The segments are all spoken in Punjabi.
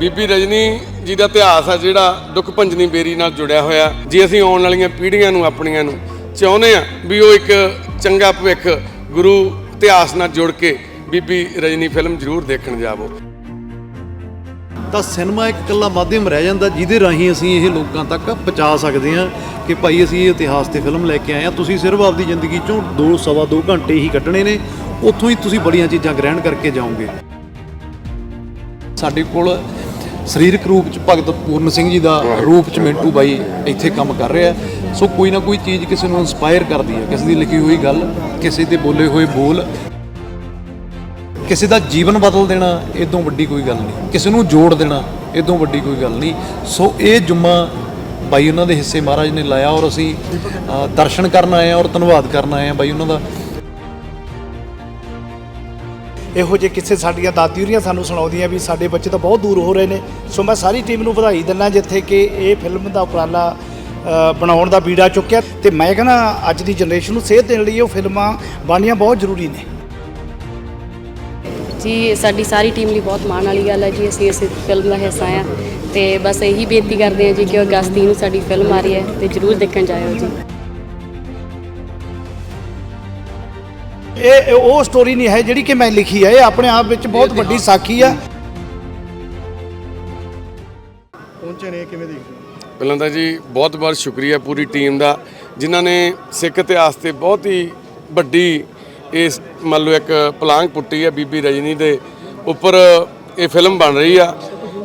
ਬੀਬੀ ਰਜਨੀ ਜੀ ਦਾ ਇਤਿਹਾਸ ਆ ਜਿਹੜਾ ਦੁੱਖ ਭੰਜਨੀ ਬੇਰੀ ਨਾਲ ਜੁੜਿਆ ਹੋਇਆ। ਜੇ ਅਸੀਂ ਆਉਣ ਵਾਲੀਆਂ ਪੀੜ੍ਹੀਆਂ ਨੂੰ ਆਪਣੀਆਂ ਨੂੰ ਚਾਹੁੰਦੇ ਆ ਵੀ ਉਹ ਇੱਕ ਚੰਗਾ ਭਵਿੱਖ ਗੁਰੂ ਇਤਿਹਾਸ ਨਾਲ ਜੁੜ ਕੇ ਬੀਬੀ ਰਜਨੀ ਫਿਲਮ ਜ਼ਰੂਰ ਦੇਖਣ ਜਾਵੋ। ਤਾਂ ਸਿਨੇਮਾ ਇੱਕ ਇਕੱਲਾ ਮਾਧਿਅਮ ਰਹਿ ਜਾਂਦਾ ਜਿਹਦੇ ਰਾਹੀਂ ਅਸੀਂ ਇਹ ਲੋਕਾਂ ਤੱਕ ਪਹੁੰਚਾ ਸਕਦੇ ਹਾਂ ਕਿ ਭਾਈ ਅਸੀਂ ਇਹ ਇਤਿਹਾਸ ਤੇ ਫਿਲਮ ਲੈ ਕੇ ਆਏ ਹਾਂ। ਤੁਸੀਂ ਸਿਰਫ ਆਪਦੀ ਜ਼ਿੰਦਗੀ ਚੋਂ 2 ਸਵਾ 2 ਘੰਟੇ ਹੀ ਕੱਢਣੇ ਨੇ ਉੱਥੋਂ ਹੀ ਤੁਸੀਂ ਬੜੀਆਂ ਚੀਜ਼ਾਂ ਗ੍ਰਹਿਣ ਕਰਕੇ ਜਾਓਗੇ। ਸਾਡੇ ਕੋਲ ਸਰੀਰਕ ਰੂਪ ਚ ਭਗਤ ਪੂਰਨ ਸਿੰਘ ਜੀ ਦਾ ਰੂਪ ਚ ਮਿੰਟੂ ਬਾਈ ਇੱਥੇ ਕੰਮ ਕਰ ਰਿਹਾ। ਸੋ ਕੋਈ ਨਾ ਕੋਈ ਚੀਜ਼ ਕਿਸੇ ਨੂੰ ਇਨਸਪਾਇਰ ਕਰਦੀ ਹੈ। ਕਿਸੇ ਦੀ ਲਿਖੀ ਹੋਈ ਗੱਲ ਕਿਸੇ ਦੇ ਬੋਲੇ ਹੋਏ ਬੋਲ ਕਿਸੇ ਦਾ ਜੀਵਨ ਬਦਲ ਦੇਣਾ ਇਦੋਂ ਵੱਡੀ ਕੋਈ ਗੱਲ ਨਹੀਂ। ਕਿਸੇ ਨੂੰ ਜੋੜ ਦੇਣਾ ਇਦੋਂ ਵੱਡੀ ਕੋਈ ਗੱਲ ਨਹੀਂ। ਸੋ ਇਹ ਜੁਮਾ ਬਾਈ ਉਹਨਾਂ ਦੇ ਹਿੱਸੇ ਮਹਾਰਾਜ ਨੇ ਲਾਇਆ ਔਰ ਅਸੀਂ ਦਰਸ਼ਨ ਕਰਨ ਆਏ ਹਾਂ ਔਰ ਧੰਨਵਾਦ ਕਰਨ ਆਏ ਹਾਂ ਬਾਈ ਉਹਨਾਂ ਦਾ। ਇਹੋ ਜਿਹੇ ਕਿਸੇ ਸਾਡੀਆਂ ਦਾਦੀ ਹੋਰੀਆਂ ਸਾਨੂੰ ਸੁਣਾਉਂਦੀਆਂ ਵੀ ਸਾਡੇ ਬੱਚੇ ਤਾਂ ਬਹੁਤ ਦੂਰ ਹੋ ਰਹੇ ਨੇ। ਸੋ ਮੈਂ ਸਾਰੀ ਟੀਮ ਨੂੰ ਵਧਾਈ ਦਿੰਦਾ ਜਿੱਥੇ ਕਿ ਇਹ ਫਿਲਮ ਦਾ ਉਪਰਾਲਾ ਬਣਾਉਣ ਦਾ ਬੀੜਾ ਚੁੱਕਿਆ। ਤੇ ਮੈਂ ਕਹਿੰਦਾ ਅੱਜ ਦੀ ਜਨਰੇਸ਼ਨ ਨੂੰ ਸੇਧ ਦੇਣ ਲਈ ਉਹ ਫਿਲਮਾਂ ਬਣਨੀਆਂ ਬਹੁਤ ਜ਼ਰੂਰੀ ਨੇ। ਜੀ, ਸਾਡੀ ਸਾਰੀ ਟੀਮ ਲਈ ਬਹੁਤ ਮਾਣ ਵਾਲੀ ਗੱਲ ਹੈ ਜੀ, ਅਸੀਂ ਇਸ ਫਿਲਮ ਦਾ ਹਿੱਸਾ ਆ ਤੇ ਬਸ ਇਹੀ ਬੇਨਤੀ ਕਰਦੇ ਹਾਂ ਜੀ ਕਿ ਅਗਸਤ 30 ਨੂੰ ਸਾਡੀ ਫਿਲਮ ਆ ਰਹੀ ਹੈ ਤੇ ਜਰੂਰ ਦੇਖਣ ਜਾਇਓ ਜੀ। ਇਹ ਉਹ ਸਟੋਰੀ ਨਹੀਂ ਹੈ ਜਿਹੜੀ ਕਿ ਮੈਂ ਲਿਖੀ ਹੈ। ਇਹ ਆਪਣੇ ਆਪ ਵਿੱਚ ਬਹੁਤ ਵੱਡੀ ਸਾਖੀ ਆ। ਪਹੁੰਚੇ ਨੇ ਕਿਵੇਂ ਦੇਖਦੇ ਪਹਿਲਾਂ ਤਾਂ ਜੀ ਬਹੁਤ ਬਹੁਤ ਸ਼ੁਕਰੀਆ ਪੂਰੀ ਟੀਮ ਦਾ ਜਿਨ੍ਹਾਂ ਨੇ ਸਿੱਖ ਇਤਿਹਾਸ ਤੇ ਬਹੁਤ ਹੀ ਵੱਡੀ ਇਸ ਮੰਨ ਲਓ ਇੱਕ ਪਲਾਂਘ ਪੁੱਟੀ ਹੈ ਬੀਬੀ ਰਜਨੀ ਦੇ ਉੱਪਰ ਇਹ ਫਿਲਮ ਬਣ ਰਹੀ ਆ।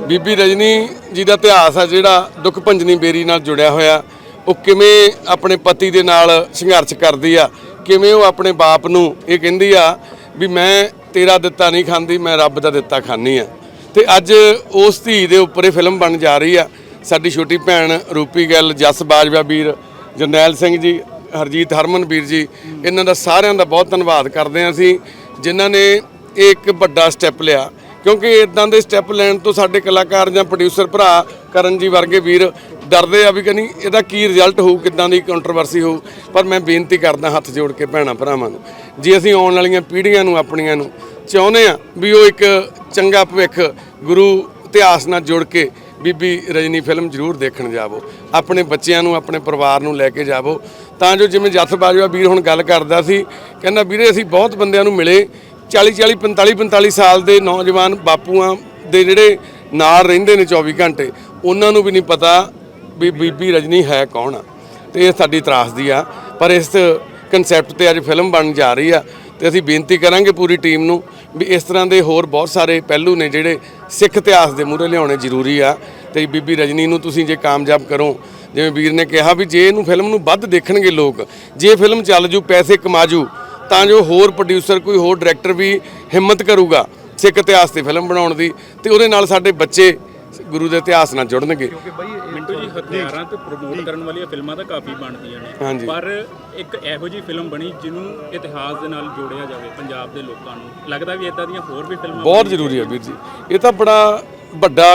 ਬੀਬੀ ਰਜਨੀ ਜੀ ਦਾ ਇਤਿਹਾਸ ਆ ਜਿਹੜਾ ਦੁੱਖ ਭੰਜਨੀ ਬੇਰੀ ਨਾਲ ਜੁੜਿਆ ਹੋਇਆ। ਉਹ ਕਿਵੇਂ ਆਪਣੇ ਪਤੀ ਦੇ ਨਾਲ ਸੰਘਰਸ਼ ਕਰਦੀ ਆ ਕਿਵੇਂ ਉਹ ਆਪਣੇ ਬਾਪ ਨੂੰ ਇਹ ਕਹਿੰਦੀ ਆ ਵੀ ਮੈਂ ਤੇਰਾ ਦਿੱਤਾ ਨਹੀਂ ਖਾਂਦੀ, ਮੈਂ ਰੱਬ ਦਾ ਦਿੱਤਾ ਖਾਂਦੀ ਆ। ਤੇ ਅੱਜ ਉਸ ਧੀ ਦੇ ਉੱਪਰ ਇਹ ਫਿਲਮ ਬਣ ਜਾ ਰਹੀ ਆ। ਸਾਡੀ ਛੋਟੀ ਭੈਣ ਰੂਪੀ ਗੱਲ, ਜਸ ਬਾਜਵਾ ਵੀਰ, ਜਰਨੈਲ ਸਿੰਘ ਜੀ, ਹਰਜੀਤ ਹਰਮਨ ਵੀਰ ਜੀ, ਇਹਨਾਂ ਦਾ ਸਾਰਿਆਂ ਦਾ ਬਹੁਤ ਧੰਨਵਾਦ ਕਰਦੇ ਹਾਂ ਅਸੀਂ, ਜਿਨ੍ਹਾਂ ਨੇ ਇਹ ਇੱਕ ਵੱਡਾ ਸਟੈਪ ਲਿਆ। ਕਿਉਂਕਿ ਇਦਾਂ ਦੇ ਸਟੈਪ ਲੈਣ ਤੋਂ ਸਾਡੇ ਕਲਾਕਾਰ ਜਾਂ ਪ੍ਰੋਡਿਊਸਰ ਭਰਾ ਕਰਨ ਜੀ ਵਰਗੇ ਵੀਰ ਡਰਦੇ ਆ ਵੀ ਕਹਿੰਨੀ ਇਹਦਾ ਕੀ ਰਿਜ਼ਲਟ ਹੋਊ, ਕਿੱਦਾਂ ਦੀ ਕੰਟਰੋਵਰਸੀ ਹੋਊ, ਪਰ ਮੈਂ ਬੇਨਤੀ ਕਰਦਾ ਹੱਥ ਜੋੜ ਕੇ ਭੈਣਾਂ ਭਰਾਵਾਂ ਨੂੰ, ਜੇ ਅਸੀਂ ਆਉਣ ਵਾਲੀਆਂ ਪੀੜ੍ਹੀਆਂ ਨੂੰ, ਆਪਣੀਆਂ ਨੂੰ ਚਾਹੁੰਦੇ ਆ ਵੀ ਉਹ ਇੱਕ ਚੰਗਾ ਭਵਿੱਖ ਗੁਰੂ ਇਤਿਹਾਸ ਨਾਲ ਜੁੜ ਕੇ ਬੀਬੀ ਰਜਨੀ ਫਿਲਮ ਜ਼ਰੂਰ ਦੇਖਣ ਜਾਵੋ, ਆਪਣੇ ਬੱਚਿਆਂ ਨੂੰ, ਆਪਣੇ ਪਰਿਵਾਰ ਨੂੰ ਲੈ ਕੇ ਜਾਵੋ, ਤਾਂ ਜੋ ਜਿਵੇਂ ਜੱਥ ਬਾਜਵਾ ਵੀਰ ਹੁਣ ਗੱਲ ਕਰਦਾ ਸੀ, ਕਹਿੰਦਾ ਵੀਰੇ ਅਸੀਂ ਬਹੁਤ ਬੰਦਿਆਂ ਨੂੰ ਮਿਲੇ 40 40 45 45 ਸਾਲ ਦੇ ਨੌਜਵਾਨ ਬਾਪੂਆਂ ਦੇ ਜਿਹੜੇ ਨਾਲ ਰਹਿੰਦੇ ਨੇ 24 ਘੰਟੇ ਉਹਨਾਂ ਨੂੰ ਵੀ ਨਹੀਂ ਪਤਾ ਵੀ ਬੀਬੀ ਰਜਨੀ ਹੈ ਕੌਣ ਆ। ਤੇ ਇਹ ਸਾਡੀ ਤਰਾਸਦੀ ਆ। ਪਰ ਇਸ ਕਨਸੈਪਟ ਤੇ ਅੱਜ ਫਿਲਮ ਬਣਨ ਜਾ ਰਹੀ ਆ ਤੇ ਅਸੀਂ ਬੇਨਤੀ ਕਰਾਂਗੇ ਪੂਰੀ ਟੀਮ ਨੂੰ ਵੀ ਇਸ ਤਰ੍ਹਾਂ ਦੇ ਹੋਰ ਬਹੁਤ ਸਾਰੇ ਪਹਿਲੂ ਨੇ ਜਿਹੜੇ ਸਿੱਖ ਇਤਿਹਾਸ ਦੇ ਮੂਹਰੇ ਲਿਆਉਣੇ ਜ਼ਰੂਰੀ ਆ। ਤੇ ਬੀਬੀ ਰਜਨੀ ਨੂੰ ਤੁਸੀਂ ਜੇ ਕਾਮਯਾਬ ਕਰੋ, ਜਿਵੇਂ ਵੀਰ ਨੇ ਕਿਹਾ ਵੀ ਜੇ ਇਹਨੂੰ ਫਿਲਮ ਨੂੰ ਵੱਧ ਦੇਖਣਗੇ ਲੋਕ, ਜੇ ਫਿਲਮ ਚੱਲ ਜੂ, ਪੈਸੇ ਕਮਾ ਜੂ, ਤਾਂ ਜੋ ਹੋਰ ਪ੍ਰੋਡਿਊਸਰ ਕੋਈ ਹੋਰ ਡਾਇਰੈਕਟਰ ਵੀ ਹਿੰਮਤ ਕਰੂਗਾ ਸਿੱਖ ਇਤਿਹਾਸ ਤੇ ਫਿਲਮ ਬਣਾਉਣ ਦੀ ਤੇ ਉਹਦੇ ਨਾਲ ਸਾਡੇ ਬੱਚੇ ਗੁਰੂ ਦੇ ਇਤਿਹਾਸ ਨਾਲ ਜੁੜਨਗੇ। ਮਿੰਟੂ ਜੀ ਹਥਿਆਰਾਂ ਤੇ ਪ੍ਰਮੋਟ ਕਰਨ ਵਾਲੀਆਂ ਫਿਲਮਾਂ ਤਾਂ ਕਾਫੀ ਬਣਦੀਆਂ ਨੇ। ਪਰ ਇੱਕ ਇਹੋ ਜਿਹੀ ਫਿਲਮ ਬਣੀ ਜਿਹਨੂੰ ਇਤਿਹਾਸ ਦੇ ਨਾਲ ਜੋੜਿਆ ਜਾਵੇ ਪੰਜਾਬ ਦੇ ਲੋਕਾਂ ਨੂੰ। ਲੱਗਦਾ ਵੀ ਇਦਾਂ ਦੀਆਂ ਹੋਰ ਵੀ ਫਿਲਮਾਂ ਬਹੁਤ ਜ਼ਰੂਰੀ ਹੈ ਵੀਰ ਜੀ। ਇਹ ਤਾਂ ਬੜਾ ਵੱਡਾ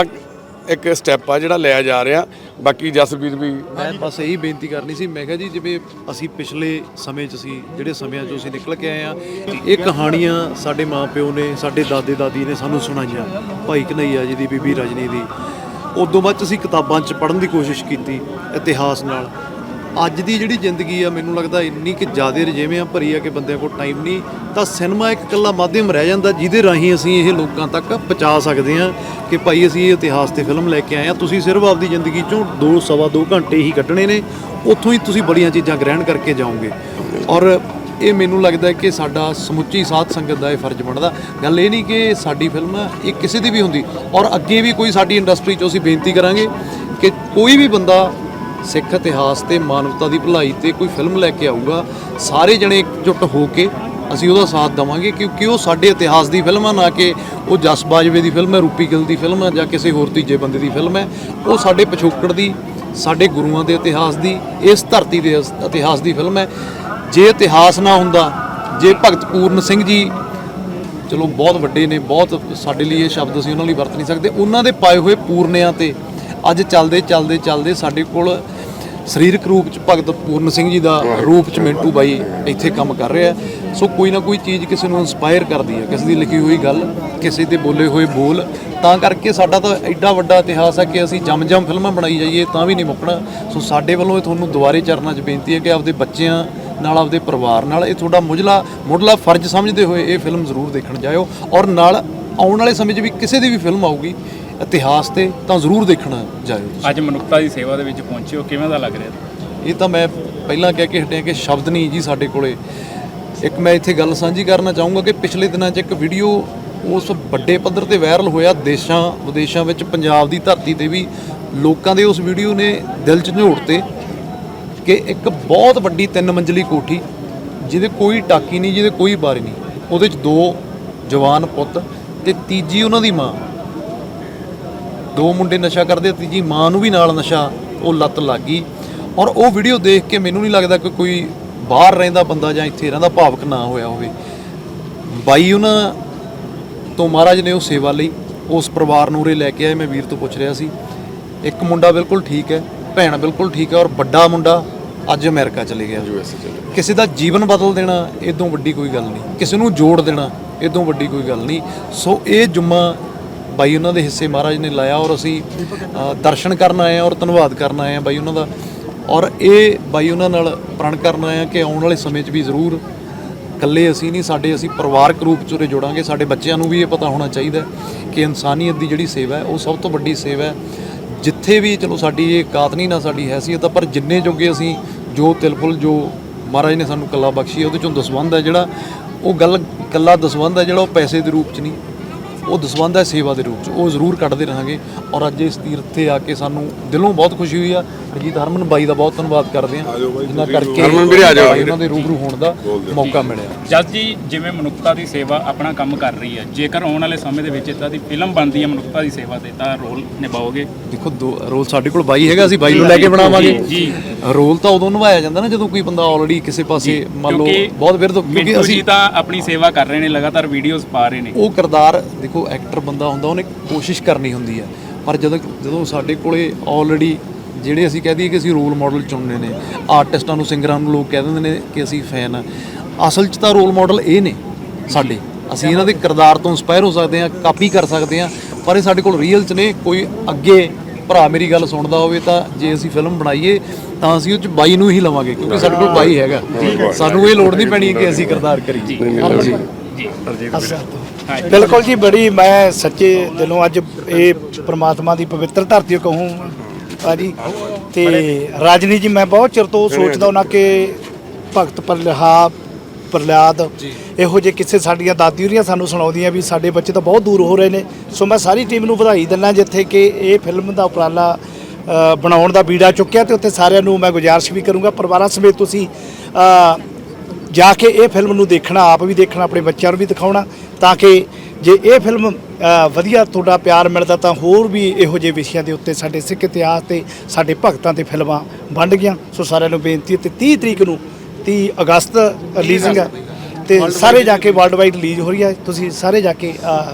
ਇੱਕ ਸਟੈਪ ਆ ਜਿਹੜਾ ਲਿਆ ਜਾ ਰਿਹਾ। ਬਾਕੀ ਜਸਵੀਰ ਵੀ ਮੈਂ ਬਸ ਇਹੀ ਬੇਨਤੀ ਕਰਨੀ ਸੀ, ਮੈਂ ਕਿਹਾ ਜੀ, ਜਿਵੇਂ ਅਸੀਂ ਪਿਛਲੇ ਸਮੇਂ 'ਚ ਸੀ ਜਿਹੜੇ ਸਮਿਆਂ 'ਚੋਂ ਅਸੀਂ ਨਿਕਲ ਕੇ ਆਏ ਆ ਇਹ ਕਹਾਣੀਆਂ ਸਾਡੇ ਮਾਪਿਓ ਨੇ, ਸਾਡੇ ਦਾਦੇ ਦਾਦੀ ਨੇ ਸਾਨੂੰ ਸੁਣਾਈਆਂ। ਭਾਈ ਕਨਈਆ ਜੀ ਦੀ, ਬੀਬੀ ਰਜਨੀ ਦੀ। ਉਦੋਂ ਬਾਅਦ 'ਚ ਅਸੀਂ ਕਿਤਾਬਾਂ 'ਚ ਪੜ੍ਹਨ ਦੀ ਕੋਸ਼ਿਸ਼ ਕੀਤੀ, ਇਤਿਹਾਸ ਨਾਲ। ਅੱਜ ਦੀ ਜਿਹੜੀ ਜ਼ਿੰਦਗੀ ਆ, ਮੈਨੂੰ ਲੱਗਦਾ ਇੰਨੀ ਕਿ ਜ਼ਿਆਦਾ ਰਜੇਵੇਂ ਭਰੀ ਆ ਕਿ ਬੰਦਿਆਂ ਕੋਲ ਟਾਈਮ ਨਹੀਂ। ਤਾਂ ਸਿਨੇਮਾ ਇੱਕ ਇਕੱਲਾ ਮਾਧਿਅਮ ਰਹਿ ਜਾਂਦਾ, ਜਿਹਦੇ ਰਾਹੀਂ ਅਸੀਂ ਇਹ ਲੋਕਾਂ ਤੱਕ ਪਹੁੰਚਾ ਸਕਦੇ ਹਾਂ ਕਿ ਭਾਈ ਅਸੀਂ ਇਹ ਇਤਿਹਾਸ ਤੇ ਫਿਲਮ ਲੈ ਕੇ ਆਏ ਹਾਂ। ਤੁਸੀਂ ਸਿਰਫ ਆਪਦੀ ਜ਼ਿੰਦਗੀ ਚੋਂ 2 ਸਵਾ 2 ਘੰਟੇ ਹੀ ਕੱਢਣੇ ਨੇ। ਉੱਥੋਂ ਹੀ ਤੁਸੀਂ ਬੜੀਆਂ ਚੀਜ਼ਾਂ ਗ੍ਰਹਿਣ ਕਰਕੇ ਜਾਓਗੇ। ਔਰ ਇਹ ਮੈਨੂੰ ਲੱਗਦਾ ਕਿ ਸਾਡਾ ਸਮੁੱਚੀ ਸਾਧ ਸੰਗਤ ਦਾ ਇਹ ਫਰਜ਼ ਬਣਦਾ। ਗੱਲ ਇਹ ਨਹੀਂ ਕਿ ਸਾਡੀ ਫਿਲਮ ਇਹ ਕਿਸੇ ਦੀ ਵੀ ਹੁੰਦੀ। ਔਰ ਅੱਗੇ ਵੀ ਕੋਈ ਸਾਡੀ ਇੰਡਸਟਰੀ 'ਚੋਂ ਅਸੀਂ ਬੇਨਤੀ ਕਰਾਂਗੇ ਕਿ ਕੋਈ ਵੀ ਬੰਦਾ ਸਿੱਖ ਇਤਿਹਾਸ ਤੇ ਮਾਨਵਤਾ ਦੀ ਭਲਾਈ ਤੇ ਕੋਈ ਫਿਲਮ ਲੈ ਕੇ ਆਊਗਾ, ਸਾਰੇ ਜਣੇ ਇਕਜੁੱਟ ਹੋ ਕੇ ਅਸੀਂ ਉਹਦਾ ਸਾਥ ਦਵਾਂਗੇ ਕਿਉਂਕਿ ਉਹ ਸਾਡੇ ਇਤਿਹਾਸ ਦੀ ਫਿਲਮ ਆ, ਨਾ ਕਿ ਉਹ ਜਸ ਬਾਜਵੇ ਦੀ ਫਿਲਮ ਹੈ, ਰੂਪੀ ਗਿੱਲ ਦੀ ਫਿਲਮ ਹੈ ਜਾਂ ਕਿਸੇ ਹੋਰ ਤੀਜੇ ਬੰਦੇ ਦੀ ਫਿਲਮ ਹੈ। ਉਹ ਸਾਡੇ ਪਿਛੋਕੜ ਦੀ, ਸਾਡੇ ਗੁਰੂਆਂ ਦੇ ਇਤਿਹਾਸ ਦੀ, ਇਸ ਧਰਤੀ ਦੇ ਇਤਿਹਾਸ ਦੀ ਫਿਲਮ ਹੈ। ਜੇ ਇਤਿਹਾਸ ਨਾ ਹੁੰਦਾ, ਜੇ ਭਗਤ ਪੂਰਨ ਸਿੰਘ ਜੀ ਚਲੋ ਬਹੁਤ ਵੱਡੇ ਨੇ, ਬਹੁਤ ਸਾਡੇ ਲਈ ਇਹ ਸ਼ਬਦ ਅਸੀਂ ਉਹਨਾਂ ਲਈ ਵਰਤ ਨਹੀਂ ਸਕਦੇ, ਉਹਨਾਂ ਦੇ ਪਾਏ ਹੋਏ ਪੂਰਨਿਆਂ ਤੇ ਅੱਜ ਚੱਲਦੇ ਚੱਲਦੇ ਚੱਲਦੇ ਸਾਡੇ ਕੋਲ ਸਰੀਰਕ ਰੂਪ ਚ ਭਗਤ ਪੂਰਨ ਸਿੰਘ ਜੀ ਦਾ ਰੂਪ ਚ ਮਿੰਟੂ ਬਾਈ ਇੱਥੇ ਕੰਮ ਕਰ ਰਿਹਾ ਸੋ ਕੋਈ ਨਾ ਕੋਈ ਚੀਜ਼ ਕਿਸੇ ਨੂੰ ਇਨਸਪਾਇਰ ਕਰਦੀ ਹੈ, ਕਿਸੇ ਦੀ ਲਿਖੀ ਹੋਈ ਗੱਲ, ਕਿਸੇ ਦੇ ਬੋਲੇ ਹੋਏ ਬੋਲ। ਤਾਂ ਕਰਕੇ ਸਾਡਾ ਤਾਂ ਐਡਾ ਵੱਡਾ ਇਤਿਹਾਸ ਹੈ ਕਿ ਅਸੀਂ ਜਮ-ਜਮ ਫਿਲਮਾਂ ਬਣਾਈ ਜਾਈਏ, ਤਾਂ ਵੀ ਨਹੀਂ ਮੁੱਕਣਾ। ਸੋ ਸਾਡੇ ਵੱਲੋਂ ਇਹ ਤੁਹਾਨੂੰ ਦੁਬਾਰੇ ਚਰਨਾਂ 'ਚ ਬੇਨਤੀ ਹੈ ਕਿ ਆਪਦੇ ਬੱਚਿਆਂ ਨਾਲ, ਆਪਦੇ ਪਰਿਵਾਰ ਨਾਲ ਇਹ ਤੁਹਾਡਾ ਮੁੱਢਲਾ ਮੁੱਢਲਾ ਫਰਜ਼ ਸਮਝਦੇ ਹੋਏ ਇਹ ਫਿਲਮ ਜ਼ਰੂਰ ਦੇਖਣ ਜਾਇਓ। ਔਰ ਨਾਲ ਆਉਣ ਵਾਲੇ ਸਮੇਂ 'ਚ ਵੀ ਕਿਸੇ ਦੀ ਵੀ ਫਿਲਮ ਆਊਗੀ ਇਤਿਹਾਸ ਤੇ ਤਾਂ ਜ਼ਰੂਰ ਦੇਖਣ ਜਾਇਓ ਅੱਜ ਮਨੁੱਖਤਾ ਦੀ ਸੇਵਾ ਦੇ ਵਿੱਚ ਪਹੁੰਚੇ ਹੋ ਕਿਵੇਂ ਦਾ ਲੱਗ ਰਿਹਾ? ਇਹ ਤਾਂ ਮੈਂ ਪਹਿਲਾਂ ਕਹਿ ਕੇ ਹਟਿਆ ਕਿ ਸ਼ਬਦ ਨਹੀਂ ਜੀ ਸਾਡੇ ਕੋਲੇ। ਇੱਕ ਮੈਂ ਇੱਥੇ ਗੱਲ ਸਾਂਝੀ ਕਰਨਾ ਚਾਹੂੰਗਾ ਕਿ ਪਿਛਲੇ ਦਿਨਾਂ 'ਚ ਇੱਕ ਵੀਡੀਓ ਉਸ ਵੱਡੇ ਪੱਧਰ ਤੇ ਵਾਇਰਲ ਹੋਇਆ ਦੇਸ਼ਾਂ ਵਿਦੇਸ਼ਾਂ ਵਿੱਚ ਪੰਜਾਬ ਦੀ ਧਰਤੀ ਤੇ ਵੀ ਲੋਕਾਂ ਦੇ ਉਸ ਵੀਡੀਓ ਨੇ ਦਿਲ 'ਚ ਝੋੜਤੇ ਕਿ ਇੱਕ ਬਹੁਤ ਵੱਡੀ ਤਿੰਨ ਮੰਜ਼ਲੀ ਕੋਠੀ ਜਿਹਦੇ ਕੋਈ ਟਾਕੀ ਨਹੀਂ ਜਿਹਦੇ ਕੋਈ ਬਾਰੀ ਨਹੀਂ ਉਹਦੇ 'ਚ ਦੋ ਜਵਾਨ ਪੁੱਤ ਤੇ ਤੀਜੀ ਉਹਨਾਂ ਦੀ ਮਾਂ। ਦੋ ਮੁੰਡੇ ਨਸ਼ਾ ਕਰਦੇ ਤੀਜੀ ਮਾਂ ਨੂੰ ਵੀ ਨਾਲ ਨਸ਼ਾ ਉਹ ਲੱਤ ਲੱਗ ਗਈ। ਔਰ ਉਹ ਵੀਡੀਓ ਦੇਖ ਕੇ ਮੈਨੂੰ ਨਹੀਂ ਲੱਗਦਾ ਕਿ ਕੋਈ ਬਾਹਰ ਰਹਿੰਦਾ ਬੰਦਾ ਜਾਂ ਇੱਥੇ ਰਹਿੰਦਾ ਭਾਵਕ ਨਾ ਹੋਇਆ ਹੋਵੇ। ਬਾਈ ਉਹਨਾਂ ਤੋਂ ਮਹਾਰਾਜ ਨੇ ਉਹ ਸੇਵਾ ਲਈ ਉਸ ਪਰਿਵਾਰ ਨੂੰ ਉਰੇ ਲੈ ਕੇ ਆਏ। ਮੈਂ ਵੀਰ ਤੋਂ ਪੁੱਛ ਰਿਹਾ ਸੀ ਇੱਕ ਮੁੰਡਾ ਬਿਲਕੁਲ ਠੀਕ ਹੈ ਭੈਣ ਬਿਲਕੁਲ ਠੀਕ ਹੈ ਔਰ ਵੱਡਾ ਮੁੰਡਾ ਅੱਜ ਅਮਰੀਕਾ ਚਲੇ ਗਿਆ। ਕਿਸੇ ਦਾ ਜੀਵਨ ਬਦਲ ਦੇਣਾ ਇਦੋਂ ਵੱਡੀ ਕੋਈ ਗੱਲ ਨਹੀਂ। ਕਿਸੇ ਨੂੰ ਜੋੜ ਦੇਣਾ ਇਦੋਂ ਵੱਡੀ ਕੋਈ ਗੱਲ ਨਹੀਂ। ਸੋ ਇਹ ਜੁਮਾ ਬਾਈ ਉਹਨਾਂ ਦੇ ਹਿੱਸੇ ਮਹਾਰਾਜ ਨੇ ਲਾਇਆ ਔਰ ਅਸੀਂ ਦਰਸ਼ਨ ਕਰਨ ਆਏ ਹਾਂ ਔਰ ਧੰਨਵਾਦ ਕਰਨ ਆਏ ਹਾਂ ਬਾਈ ਉਹਨਾਂ ਦਾ। ਔਰ ਇਹ ਬਾਈ ਉਹਨਾਂ ਨਾਲ ਪ੍ਰਣ ਕਰਨ ਆਏ ਹਾਂ ਕਿ ਆਉਣ ਵਾਲੇ ਸਮੇਂ 'ਚ ਵੀ ਜ਼ਰੂਰ ਇਕੱਲੇ ਅਸੀਂ ਨਹੀਂ, ਸਾਡੇ ਅਸੀਂ ਪਰਿਵਾਰਕ ਰੂਪ 'ਚ ਉਰੇ ਜੋੜਾਂਗੇ, ਸਾਡੇ ਬੱਚਿਆਂ ਨੂੰ ਵੀ ਇਹ ਪਤਾ ਹੋਣਾ ਚਾਹੀਦਾ ਕਿ ਇਨਸਾਨੀਅਤ ਦੀ ਜਿਹੜੀ ਸੇਵਾ ਹੈ ਉਹ ਸਭ ਤੋਂ ਵੱਡੀ ਸੇਵਾ ਹੈ। ਜਿੱਥੇ ਵੀ ਚਲੋ ਸਾਡੀ ਇਹ ਕਾਤ ਨਹੀਂ ਨਾ ਸਾਡੀ ਹੈਸੀਅਤ ਆ, ਪਰ ਜਿੰਨੇ ਜੋਗੇ ਅਸੀਂ ਜੋ ਤਿਲਫੁਲ ਜੋ ਮਹਾਰਾਜ ਨੇ ਸਾਨੂੰ ਕੱਲਾ ਬਖਸ਼ੀ ਉਹਦੇ ਚੋਂ ਦਸਵੰਧ ਹੈ ਜਿਹੜਾ, ਉਹ ਗੱਲ ਕੱਲਾ ਦਸਵੰਧ ਹੈ ਜਿਹੜਾ ਉਹ ਪੈਸੇ ਦੇ ਰੂਪ 'ਚ ਨਹੀਂ। ਉਹ ਦਸਵੰਧ ਹੈ ਸੇਵਾ ਦੇ ਰੂਪ 'ਚ। ਉਹ ਜ਼ਰੂਰ ਕੱਢਦੇ ਰਹਾਂਗੇ ਔਰ ਅੱਜ ਇਸ ਤੀਰਥ ਤੇ ਆ ਕੇ ਸਾਨੂੰ ਦਿਲੋਂ ਬਹੁਤ ਖੁਸ਼ੀ ਹੋਈ ਆ। ਰਜੀਤ ਹਰਮਨ ਬਾਈ ਦਾ ਬਹੁਤ ਧੰਨਵਾਦ ਕਰਦੇ ਹਾਂ। ਜਿਨ੍ਹਾਂ ਕਰਕੇ ਹਰਮਨ ਵੀਰੇ ਆ ਜਾਓ। ਬਾਈ ਉਹਨਾਂ ਦੇ ਰੂਬਰੂ ਹੋਣ ਦਾ ਮੌਕਾ ਮਿਲਿਆ। ਜਸ ਜੀ ਜਿਵੇਂ ਮਨੁੱਖਤਾ ਦੀ ਸੇਵਾ ਆਪਣਾ ਕੰਮ ਕਰ ਰਹੀ ਹੈ ਜੇਕਰ ਆਉਣ ਵਾਲੇ ਸਮੇਂ ਦੇ ਵਿੱਚ ਇਦਾਂ ਦੀ ਫਿਲਮ ਬਣਦੀ ਹੈ ਮਨੁੱਖਤਾ ਦੀ ਸੇਵਾ ਤੇ ਤਾਂ ਰੋਲ ਨਿਭਾਓਗੇ? ਦੇਖੋ ਦੋ ਰੋਲ ਸਾਡੇ ਕੋਲ ਬਾਈ ਹੈਗਾ ਅਸੀਂ ਬਾਈ ਨੂੰ ਲੈ ਕੇ ਬਣਾਵਾਂਗੇ। ਜੀ। ਰੋਲ ਤਾਂ ਉਦੋਂ ਨਿਭਾਇਆ ਜਾਂਦਾ ਨਾ ਜਦੋਂ ਕੋਈ ਬੰਦਾ ਆਲਰੇਡੀ ਕਿਸੇ ਪਾਸੇ ਮੰਨ ਲਓ ਕਿਉਂਕਿ ਬਹੁਤ ਵਿਰਧ ਕਿਉਂਕਿ ਅਸੀਂ ਤਾਂ ਆਪਣੀ ਸੇਵਾ ਕਰ ਰਹੇ ਨੇ ਲਗਾਤਾਰ ਵੀਡੀਓਜ਼ ਪਾ ਰਹੇ ਨੇ। ਉਹ ਕਿਰਦਾਰ ਦੇਖੋ ਐਕਟਰ ਬੰਦਾ ਹੁੰਦਾ ਉਹਨੇ ਕੋਸ਼ਿਸ਼ ਕਰਨੀ ਹੁੰਦੀ ਹੈ। ਪਰ ਜਦੋਂ ਜਦੋਂ ਸਾਡੇ ਕੋਲੇ ਆਲਰੇਡੀ ਜਿਹੜੇ ਅਸੀਂ ਕਹਿ ਦਈਏ ਕਿ ਅਸੀਂ ਰੋਲ ਮਾਡਲ ਚੁਣਨੇ ਨੇ ਆਰਟਿਸਟਾਂ ਨੂੰ ਸਿੰਗਰਾਂ ਨੂੰ ਲੋਕ ਕਹਿ ਦਿੰਦੇ ਨੇ ਕਿ ਅਸੀਂ ਫੈਨ ਆ। ਅਸਲ 'ਚ ਤਾਂ ਰੋਲ ਮਾਡਲ ਇਹ ਨੇ ਸਾਡੇ। ਅਸੀਂ ਇਹਨਾਂ ਦੇ ਕਿਰਦਾਰ ਤੋਂ ਇੰਸਪਾਇਰ ਹੋ ਸਕਦੇ ਹਾਂ ਕਾਪੀ ਕਰ ਸਕਦੇ ਹਾਂ ਪਰ ਇਹ ਸਾਡੇ ਕੋਲ ਰੀਅਲ 'ਚ ਨੇ। ਕੋਈ ਅੱਗੇ ਭਰਾ ਮੇਰੀ ਗੱਲ ਸੁਣਦਾ ਹੋਵੇ ਤਾਂ ਜੇ ਅਸੀਂ ਫਿਲਮ ਬਣਾਈਏ ਤਾਂ ਅਸੀਂ ਉਹ 'ਚ ਬਾਈ ਨੂੰ ਹੀ ਲਵਾਂਗੇ ਕਿਉਂਕਿ ਸਾਡੇ ਕੋਲ ਬਾਈ ਹੈਗਾ। ਸਾਨੂੰ ਇਹ ਲੋੜ ਨਹੀਂ ਪੈਣੀ ਕਿ ਅਸੀਂ ਕਿਰਦਾਰ ਕਰੀਏ। ਜੀ। ਬਿਲਕੁਲ ਜੀ ਬੜੀ ਮੈਂ ਸੱਚੇ ਦਿਲੋਂ ਅੱਜ ਇਹ ਪ੍ਰਮਾਤਮਾ ਦੀ ਪਵਿੱਤਰ ਧਰਤੀ ਕਹੂੰ ਭਾਜੀ ਤੇ ਰਾਜਨੀ ਜੀ ਮੈਂ ਬਹੁਤ ਚਿਰ ਤੋਂ ਸੋਚਦਾ ਉਹਨਾਂ ਕਿ ਭਗਤ ਪ੍ਰਲਹਾ ਪ੍ਰਲਾਦ ਇਹੋ ਜਿਹੇ ਕਿਸੇ ਸਾਡੀਆਂ ਦਾਦੀਆਂ ਸਾਨੂੰ ਸੁਣਾਉਂਦੀਆਂ ਵੀ ਸਾਡੇ ਬੱਚੇ ਤਾਂ ਬਹੁਤ ਦੂਰ ਹੋ ਰਹੇ ਨੇ। ਸੋ ਮੈਂ ਸਾਰੀ ਟੀਮ ਨੂੰ ਵਧਾਈ ਦਿੰਦਾ ਜਿੱਥੇ ਕਿ ਇਹ ਫਿਲਮ ਦਾ ਉਪਰਾਲਾ ਅ, ਬਣਾਉਣ ਦਾ ਬੀੜਾ ਚੁੱਕਿਆ ਤੇ ਉੱਥੇ ਸਾਰਿਆਂ ਨੂੰ ਮੈਂ ਗੁਜ਼ਾਰਿਸ਼ ਵੀ ਕਰੂੰਗਾ। ਪਰਿਵਾਰਾਂ ਸਮੇਤ ਤੁਸੀਂ ਅ, ਜਾ ਕੇ ਇਹ ਫਿਲਮ ਨੂੰ ਦੇਖਣਾ ਆਪ ਵੀ ਦੇਖਣਾ ਆਪਣੇ ਬੱਚਿਆਂ ਨੂੰ ਵੀ ਦਿਖਾਉਣਾ ਤਾਂ ਕਿ ਜੇ ਇਹ ਫਿਲਮ ਵਧੀਆ ਤੁਹਾਡਾ ਪਿਆਰ ਮਿਲਦਾ ਤਾਂ ਹੋਰ ਵੀ ਇਹੋ ਜਿਹੇ ਵਿਸ਼ਿਆਂ ਦੇ ਉੱਤੇ ਸਾਡੇ ਸਿੱਖ ਇਤਿਹਾਸ ਤੇ ਸਾਡੇ ਭਗਤਾਂ ਤੇ ਫਿਲਮਾਂ ਬਣ ਗਈਆਂ। ਸੋ ਸਾਰਿਆਂ ਨੂੰ ਬੇਨਤੀ ਹੈ ਤੇ 30 ਤਰੀਕ ਨੂੰ 30 ਅਗਸਤ ਰਿਲੀਜ਼ਿੰਗ ਹੈ ਤੇ ਸਾਰੇ ਜਾ ਕੇ ਵਰਲਡ ਵਾਈਡ ਰਿਲੀਜ਼ ਹੋ ਰਹੀ ਹੈ। ਤੁਸੀਂ ਸਾਰੇ ਜਾ ਕੇ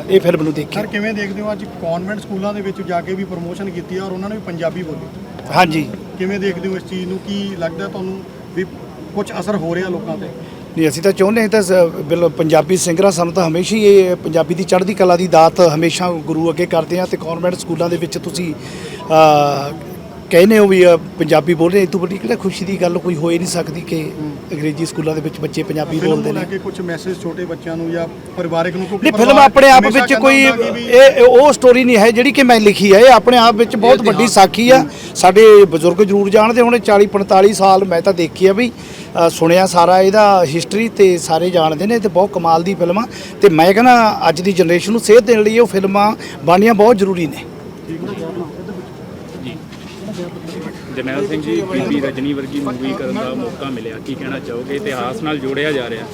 ਇਹ ਫਿਲਮ ਨੂੰ ਦੇਖਿਓ। ਸਰ ਕਿਵੇਂ ਦੇਖਦੇ ਹੋ ਅੱਜ ਕਨਵੈਂਟ ਸਕੂਲਾਂ ਦੇ ਵਿੱਚ ਜਾ ਕੇ ਵੀ ਪ੍ਰਮੋਸ਼ਨ ਕੀਤੀ ਹੈ ਔਰ ਉਹਨਾਂ ਨੇ ਵੀ ਪੰਜਾਬੀ ਬੋਲੀ? ਹਾਂਜੀ। ਕਿਵੇਂ ਦੇਖਦੇ ਹੋ ਇਸ ਚੀਜ਼ ਨੂੰ? ਕੀ ਲੱਗਦਾ ਤੁਹਾਨੂੰ ਵੀ ਕੁਝ ਅਸਰ ਹੋ ਰਿਹਾ ਲੋਕਾਂ ਤੇ? ਨਹੀਂ, ਅਸੀਂ ਤਾਂ ਚਾਹੁੰਦੇ ਹਾਂ ਤਾਂ ਸ- ਬਿਲ ਪੰਜਾਬੀ ਸਿੰਗਰਾਂ ਸਾਨੂੰ ਤਾਂ ਹਮੇਸ਼ਾ ਹੀ ਇਹ ਪੰਜਾਬੀ ਦੀ ਚੜ੍ਹਦੀ ਕਲਾ ਦੀ ਦਾਤ ਹਮੇਸ਼ਾ ਗੁਰੂ ਅੱਗੇ ਕਰਦੇ ਆ ਤੇ ਕਨਵੈਂਟ ਸਕੂਲਾਂ ਦੇ ਵਿੱਚ ਤੁਸੀਂ ਕਹਿੰਦੇ ਹੋ ਵੀ ਪੰਜਾਬੀ ਬੋਲ ਰਹੇ ਇਹ ਤੋਂ ਵੱਡੀ ਕਿਹੜਾ ਖੁਸ਼ੀ ਦੀ ਗੱਲ ਕੋਈ ਹੋ ਹੀ ਨਹੀਂ ਸਕਦੀ ਕਿ ਅੰਗਰੇਜ਼ੀ ਸਕੂਲਾਂ ਦੇ ਵਿੱਚ ਬੱਚੇ ਪੰਜਾਬੀ ਫਿਲਮ ਬੋਲਦੇ ਨੂੰ ਲੈ ਕੇ ਕੁਝ ਮੈਸੇਜ ਛੋਟੇ ਬੱਚਿਆਂ ਨੂੰ ਜਾਂ ਪਰਿਵਾਰਕ ਨੂੰ ਕਿਉਂਕਿ ਨਹੀਂ ਫਿਲਮ ਪਰਿਵਾਰ ਆਪਣੇ ਆਪ ਹਮੇਸ਼ਾ ਵਿੱਚ ਕਹਿੰਦਾ ਕੋਈ ਹੁੰਦਾ ਕਿ ਵੀ ਇਹ ਇਹ ਉਹ ਸਟੋਰੀ ਨਹੀਂ ਹੈ ਜਿਹੜੀ ਕਿ ਮੈਂ ਲਿਖੀ ਹੈ ਇਹ ਆਪਣੇ ਆਪ ਵਿੱਚ ਬਹੁਤ ਵੱਡੀ ਸਾਖੀ ਆ। ਸਾਡੇ ਬਜ਼ੁਰਗ ਜ਼ਰੂਰ ਜਾਣਦੇ ਹੋਣੇ 40 45 ਸਾਲ ਮੈਂ ਤਾਂ ਦੇਖੀ ਆ ਵੀ ਅ, ਸੁਣਿਆ ਸਾਰਾ ਇਹਦਾ ਹਿਸਟਰੀ ਤੇ ਸਾਰੇ ਜਾਣਦੇ ਨੇ ਤੇ ਬਹੁਤ ਕਮਾਲ ਦੀ ਫਿਲਮ ਆ। ਤੇ ਮੈਂ ਕਹਿੰਦਾ ਅੱਜ ਦੀ ਜਨਰੇਸ਼ਨ ਨੂੰ ਸੇਧ ਦੇਣ ਲਈ ਉਹ ਫਿਲਮਾਂ ਬਣਨੀਆਂ ਬਹੁਤ ਜ਼ਰੂਰੀ ਨੇ ਜੀ ਜਰਨੈਲ ਸਿੰਘ ਜੀ ਬੀਬੀ ਰਜਨੀ ਵਰਗੀ ਮੂਵੀ ਕਰਨ ਦਾ ਮੌਕਾ ਮਿਲਿਆ। ਕੀ ਕਹਿਣਾ ਚਾਹੋਗੇ? ਇਤਿਹਾਸ ਨਾਲ ਜੋੜਿਆ ਜਾ ਰਿਹਾ।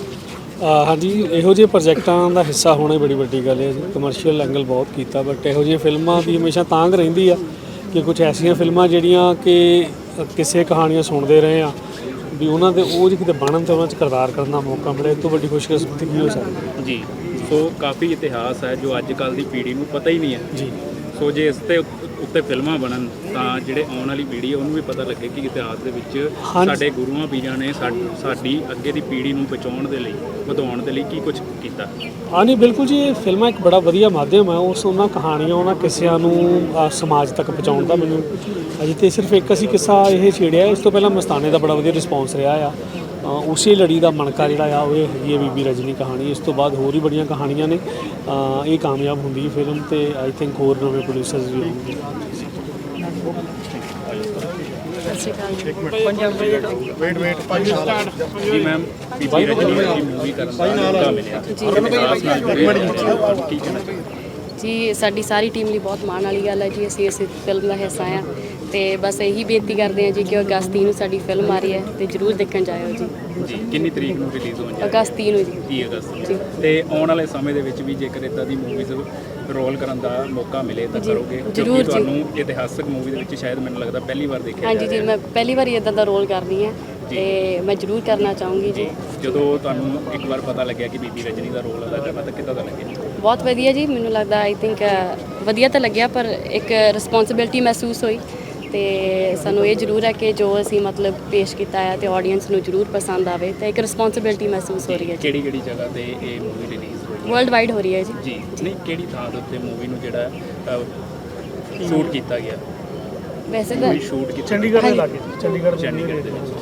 ਹਾਂਜੀ ਇਹੋ ਜਿਹੇ ਪ੍ਰੋਜੈਕਟਾਂ ਦਾ ਹਿੱਸਾ ਹੋਣਾ ਬੜੀ ਵੱਡੀ ਗੱਲ ਹੈ ਜੀ। ਕਮਰਸ਼ੀਅਲ ਐਂਗਲ ਬਹੁਤ ਕੀਤਾ ਬਟ ਇਹੋ ਜਿਹੀਆਂ ਫਿਲਮਾਂ ਦੀ ਹਮੇਸ਼ਾ ਤਾਂਗ ਰਹਿੰਦੀ ਆ ਕਿ ਕੁਝ ਐਸੀਆਂ ਫਿਲਮਾਂ ਜਿਹੜੀਆਂ ਕਿ ਕਿਸੇ ਕਹਾਣੀਆਂ ਸੁਣਦੇ ਰਹੇ ਆ ਵੀ ਉਹਨਾਂ ਦੇ ਉਹ ਜੇ ਕਿਤੇ ਬਣਨ ਤੇ ਉਹਨਾਂ 'ਚ ਕਿਰਦਾਰ ਕਰਨ ਦਾ ਮੌਕਾ ਮਿਲੇ ਇਹ ਤੋਂ ਵੱਡੀ ਖੁਸ਼ਕਿਸਮਤੀ ਕੀ ਹੋ ਸਕਦੀ ਜੀ ਸੋ ਕਾਫੀ ਇਤਿਹਾਸ ਹੈ ਜੋ ਅੱਜ ਕੱਲ ਦੀ ਪੀੜ੍ਹੀ ਨੂੰ ਪਤਾ ਹੀ ਨਹੀਂ ਹੈ। ਜੀ। ਸੋ ਜੇ ਇਸ ਤੇ ਉੱਤੇ ਫਿਲਮਾਂ ਬਣਨ ਤਾਂ ਜਿਹੜੇ ਆਉਣ ਵਾਲੀ ਪੀੜ੍ਹੀ ਹੈ ਉਹਨੂੰ ਵੀ ਪਤਾ ਲੱਗੇ ਕਿ ਇਤਿਹਾਸ ਦੇ ਵਿੱਚ। ਸਾਡੇ ਗੁਰੂਆਂ ਪੀਰਾਂ ਨੇ ਸਾਡ- ਅੱਗੇ ਦੀ ਪੀੜ੍ਹੀ ਨੂੰ ਬਚਾਉਣ ਦੇ ਲਈ ਵਧਾਉਣ ਦੇ ਲਈ ਕੀ ਕੁਝ ਕੀਤਾ? ਹਾਂ ਨਹੀਂ ਬਿਲਕੁਲ ਜੀ ਇਹ ਫਿਲਮਾਂ ਇੱਕ ਬੜਾ ਵਧੀਆ ਮਾਧਿਅਮ ਹੈ ਉਸ ਉਹਨਾਂ ਕਹਾਣੀਆਂ ਉਹਨਾਂ ਕਿੱਸਿਆਂ ਨੂੰ ਸਮਾਜ ਤੱਕ ਪਹੁੰਚਾਉਣ ਦਾ ਮੈਨੂੰ ਅਜੇ ਤੇ ਸਿਰਫ ਇੱਕ ਅਸੀਂ ਕਿੱਸਾ ਇਹ ਛੇੜਿਆ ਇਸ ਤੋਂ ਪਹਿਲਾਂ ਮਸਤਾਨੇ ਦਾ ਬੜਾ ਵਧੀਆ ਰਿਸਪੌਂਸ ਰਿਹਾ ਆ। ਉਸੇ ਲੜੀ ਦਾ ਮਣਕਾ ਜਿਹੜਾ ਆ ਉਹ ਇਹ ਹੈਗੀ ਹੈ ਬੀਬੀ ਰਜਨੀ ਕਹਾਣੀ। ਇਸ ਤੋਂ ਬਾਅਦ ਹੋਰ ਹੀ ਬੜੀਆਂ ਕਹਾਣੀਆਂ ਨੇ। ਇਹ ਕਾਮਯਾਬ ਹੁੰਦੀ ਹੈ ਫਿਲਮ ਤੇ ਆਈ ਥਿੰਕ ਹੋਰ ਨਵੇਂ ਪ੍ਰੋਡਿਊਸਰਸ ਵੀ ਆਉਣਗੇ। ਸਤਿ ਸ਼੍ਰੀ ਅਕਾਲ ਵੇਟ ਵੇਟ ਭਾਈ ਜੀ ਮੈਮ ਬੀਬੀ ਰਜਨੀ ਵਰਗੀ ਮੂਵੀ ਕਰਨ ਦਾ ਮਿਲਿਆ। ਜੀ ਸਾਡੀ ਸਾਰੀ ਟੀਮ ਲਈ ਬਹੁਤ ਮਾਣ ਵਾਲੀ ਗੱਲ ਹੈ ਜੀ। ਅਸੀਂ ਇਸ ਫਿਲਮ ਦਾ ਹਿੱਸਾ ਆ ਤੇ ਬਸ ਇਹੀ ਬੇਨਤੀ ਕਰਦੇ ਹਾਂ ਜੀ ਕਿ ਅਗਸਤ 30 ਨੂੰ ਸਾਡੀ ਫਿਲਮ ਆ ਰਹੀ ਹੈ ਤੇ ਜਰੂਰ ਦੇਖਣ ਜਾਇਓ ਜੀ ਜੀ ਕਿੰਨੀ ਤਰੀਕ ਨੂੰ ਰਿਲੀਜ਼ ਹੋਣ ਜਾ ਅਗਸਤ 30 ਨੂੰ ਜੀ 30 ਅਗਸਤ ਜੀ। ਨੂੰ ਤੇ ਆਉਣ ਵਾਲੇ ਸਮੇਂ ਦੇ ਵਿੱਚ ਵੀ ਜੇਕਰ ਇਦਾਂ ਦੀ ਮੂਵੀਜ਼ ਰੋਲ ਕਰਨ ਦਾ ਮੌਕਾ ਮਿਲੇ ਤਾਂ ਕਰੋਗੇ ਜ਼ਰੂਰ ਕਿਉਂਕਿ ਜੀ। ਤੁਹਾਨੂੰ ਇਤਿਹਾਸਕ ਮੂਵੀ ਦੇ ਵਿੱਚ ਸ਼ਾਇਦ ਮੈਨੂੰ ਲੱਗਦਾ ਪਹਿਲੀ ਵਾਰ ਦੇਖਿਆ ਹਾਂਜੀ ਜੀ ਮੈਂ ਪਹਿਲੀ ਵਾਰੀ ਇਦਾਂ ਦਾ ਰੋਲ ਕਰ ਰਹੀ ਹਾਂ। ਤੇ ਮੈਂ ਜਰੂਰ ਕਰਨਾ ਚਾਹੂੰਗੀ ਜੀ। ਜਦੋਂ ਤੁਹਾਨੂੰ ਇੱਕ ਵਾਰ ਪਤਾ ਲੱਗਿਆ ਕਿ ਬੀਬੀ ਰਜਨੀ ਦਾ ਰੋਲ ਅਦਾ ਕਰਨਾ ਤਾਂ ਕਿੱਦਾਂ ਦਾ ਲੱਗਿਆ ਬਹੁਤ ਵਧੀਆ ਜੀ ਮੈਨੂੰ ਲੱਗਦਾ ਆਈ ਥਿੰਕ ਵਧੀਆ ਤਾਂ ਲੱਗਿਆ ਪਰ ਇੱਕ ਰਿਸਪੌਂਸਿਬਿਲਟੀ ਮਹਿਸੂਸ ਹੋਈ ਤੇ ਸਾਨੂੰ ਇਹ ਜ਼ਰੂਰ ਹੈ ਕਿ ਜੋ ਅਸੀਂ ਮਤਲਬ ਪੇਸ਼ ਕੀਤਾ ਹੈ ਤੇ ਆਡੀਅנס ਨੂੰ ਜ਼ਰੂਰ ਪਸੰਦ ਆਵੇ ਤੇ ਇੱਕ ਰਿਸਪੌਂਸਿਬਿਲਟੀ ਮਹਿਸੂਸ ਹੋ ਰਹੀ ਹੈ ਜੀ। ਕਿਹੜੀ ਕਿਹੜੀ ਜਗ੍ਹਾ ਤੇ ਇਹ ਮੂਵੀ ਰਿਲੀਜ਼ ਹੋਈ ਵਰਲਡ ਵਾਈਡ ਹੋ ਰਹੀ ਹੈ ਜੀ। ਜੀ। ਨਹੀਂ ਕਿਹੜੀ ਥਾਂ ਦੇ ਉੱਤੇ ਮੂਵੀ ਨੂੰ ਜਿਹੜਾ ਸ਼ੂਟ ਕੀਤਾ ਗਿਆ? ਵੈਸੇ ਤਾਂ ਸ਼ੂਟ ਕੀਤਾ ਚੰਡੀਗੜ੍ਹ ਦੇ। ਲਾਗੇ ਚੰਡੀਗੜ੍ਹ ਚੰਡੀਗੜ੍ਹ ਦੇ ਵਿੱਚ।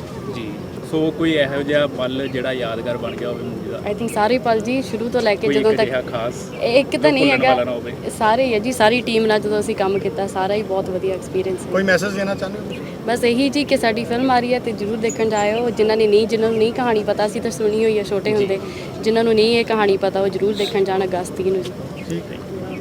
ਸੋ ਕੋਈ ਇਹੋ ਜਿਹਾ ਪਲ ਜਿਹੜਾ ਯਾਦਗਾਰ ਬਣ ਗਿਆ ਹੋਵੇ ਮੂਵੀ ਦਾ? ਆਈ ਥਿੰਕ ਸਾਰੇ ਪਲ ਜੀ ਸ਼ੁਰੂ ਤੋਂ ਲੈ ਕੇ ਕੋਈ ਜਦੋਂ ਇੱਕ ਤੱਕ ਖਾਸ ਇੱਕ ਤਾਂ ਨਹੀਂ ਭੁੱਲਣ ਵਾਲਾ ਨਾ ਹੋਵੇ। ਹੈਗਾ ਸਾਰੇ ਹੀ ਹੈ ਜੀ ਸਾਰੀ ਟੀਮ ਨਾਲ ਜਦੋਂ ਅਸੀਂ ਕੰਮ ਕੀਤਾ ਸਾਰਾ ਹੀ ਬਹੁਤ ਵਧੀਆ ਐਕਸਪੀਰੀਅੰਸ ਹੈ ਕੋਈ ਮੈਸੇਜ ਦੇਣਾ ਚਾਹੁੰਦੇ ਹੋ ਤੁਸੀਂ? ਬਸ ਇਹੀ ਜੀ ਕਿ ਸਾਡੀ ਫਿਲਮ ਆ ਰਹੀ ਹੈ ਤੇ ਜਰੂਰ ਦੇਖਣ ਜਾਇਓ। ਜਿਨ੍ਹਾਂ ਨੇ ਨਹੀਂ ਜਿਨ੍ਹਾਂ ਨੂੰ ਨਹੀਂ ਕਹਾਣੀ ਪਤਾ ਸੀ ਤਾਂ ਸੁਣੀ ਹੋਈ ਹੈ ਛੋਟੇ ਹੁੰਦੇ। ਜਿਨ੍ਹਾਂ ਨੂੰ ਨਹੀਂ ਇਹ ਕਹਾਣੀ ਪਤਾ ਉਹ ਜਰੂਰ ਦੇਖਣ ਜਾਣ ਅਗਸਤ 30 ਨੂੰ ਜੀ। ਠੀਕ ਹੈ।